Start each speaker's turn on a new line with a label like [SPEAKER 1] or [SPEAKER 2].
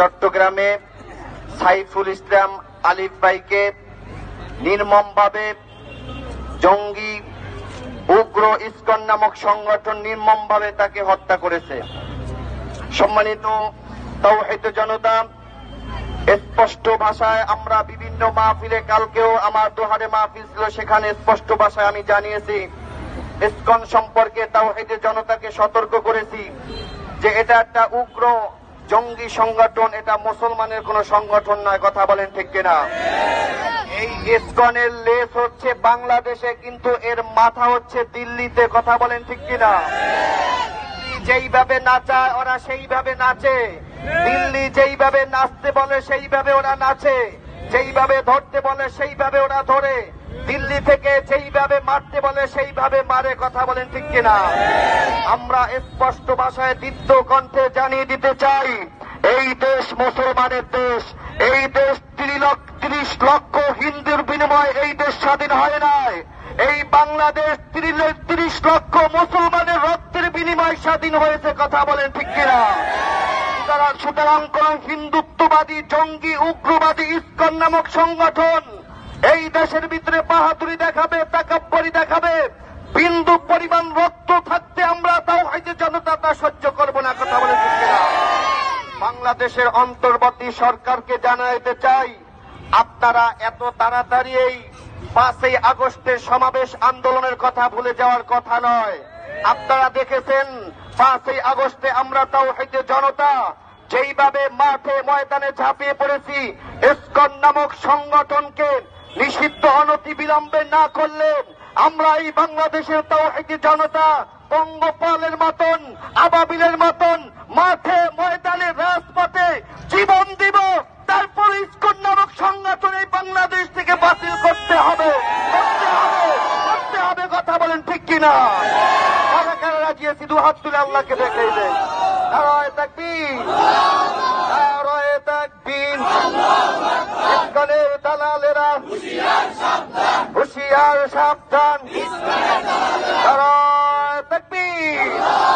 [SPEAKER 1] চট্টগ্রামে সাইফুল ইসলাম আলিফ ভাইকে নির্মমভাবে জঙ্গি উগ্র ইস্কন নামক সংগঠন নির্মমভাবে তাকে হত্যা করেছে। সম্মানিত তৌহিদ জনতা, স্পষ্ট ভাষায় আমরা বিভিন্ন মাহফিলে কালকেও আমার দোহারে মাহফিল ছিল, সেখানে স্পষ্ট ভাষায় আমি জানিয়েছি, ইসকন সম্পর্কে তাওহিদের জনতাকে সতর্ক করেছি যে এটা একটা উগ্র জঙ্গি সংগঠন, এটা মুসলমানের কোন সংগঠন নয়, কথা বলেন ঠিক কিনা? এই ইসকনের লেস হচ্ছে বাংলাদেশে, কিন্তু এর মাথা হচ্ছে দিল্লিতে, কথা বলেন ঠিক কিনা? যেইভাবে নাচায়, ওরা সেইভাবে নাচে। দিল্লি যেইভাবে নাচতে বলে, সেইভাবে ওরা নাচে। যেইভাবে ধরতে বলে, সেইভাবে ওরা ধরে। দিল্লি থেকে যেইভাবে মারতে বলে, সেইভাবে মারে, কথা বলেন ঠিক কিনা? আমরা স্পষ্ট ভাষায় দীপ্ত কণ্ঠে জানিয়ে দিতে চাই, এই দেশ মুসলমানের দেশ, এই দেশ ত্রিশ লক্ষ হিন্দুর বিনিময়ে এই দেশ স্বাধীন হয় নাই। এই বাংলাদেশ তিরিশ লক্ষ মুসলমানের রক্তের বিনিময় স্বাধীন হয়েছে কথা বলেন ঠিক কিনা? সুতরাং কোন হিন্দুত্ববাদী, জঙ্গি, উগ্রবাদী, ইস্কন নামক সংগঠন এই দেশের ভিতরে বাহাদুরি দেখাবে, তাকাব্বরি দেখাবে, বিন্দু পরিমাণ রক্ত তাও জনতা তা সহ্য করব না, কথা বলে বাংলাদেশের অন্তর্বর্তী সরকারকে জানাইতে চাই, আপনারা এত তাড়াতাড়ি এই পাঁচই আগস্টের সমাবেশ আন্দোলনের কথা ভুলে যাওয়ার কথা নয়। আপনারা দেখেছেন, পাঁচই আগস্টে আমরা তাও হইতে জনতা যেইভাবে মাঠে ময়দানে ঝাঁপিয়ে পড়েছি, ইস্কন নামক সংগঠনকে নিষিদ্ধ অনতি বিলম্বে না করলে আমরা এই বাংলাদেশের তাও হইতে জনতা পঙ্গপালের মতন, আবাবিলের মতন, মাঠে, ময়দানে, রাজপথে জীবন দিব। তারপর ইস্কন নামক সংগঠন এই বাংলাদেশ থেকে বাতিল করতে হবে। করতে হবে কথা বলেন ঠিক কিনা? রাজি আছি? দু হুশিয়ার সাবধান। Amen.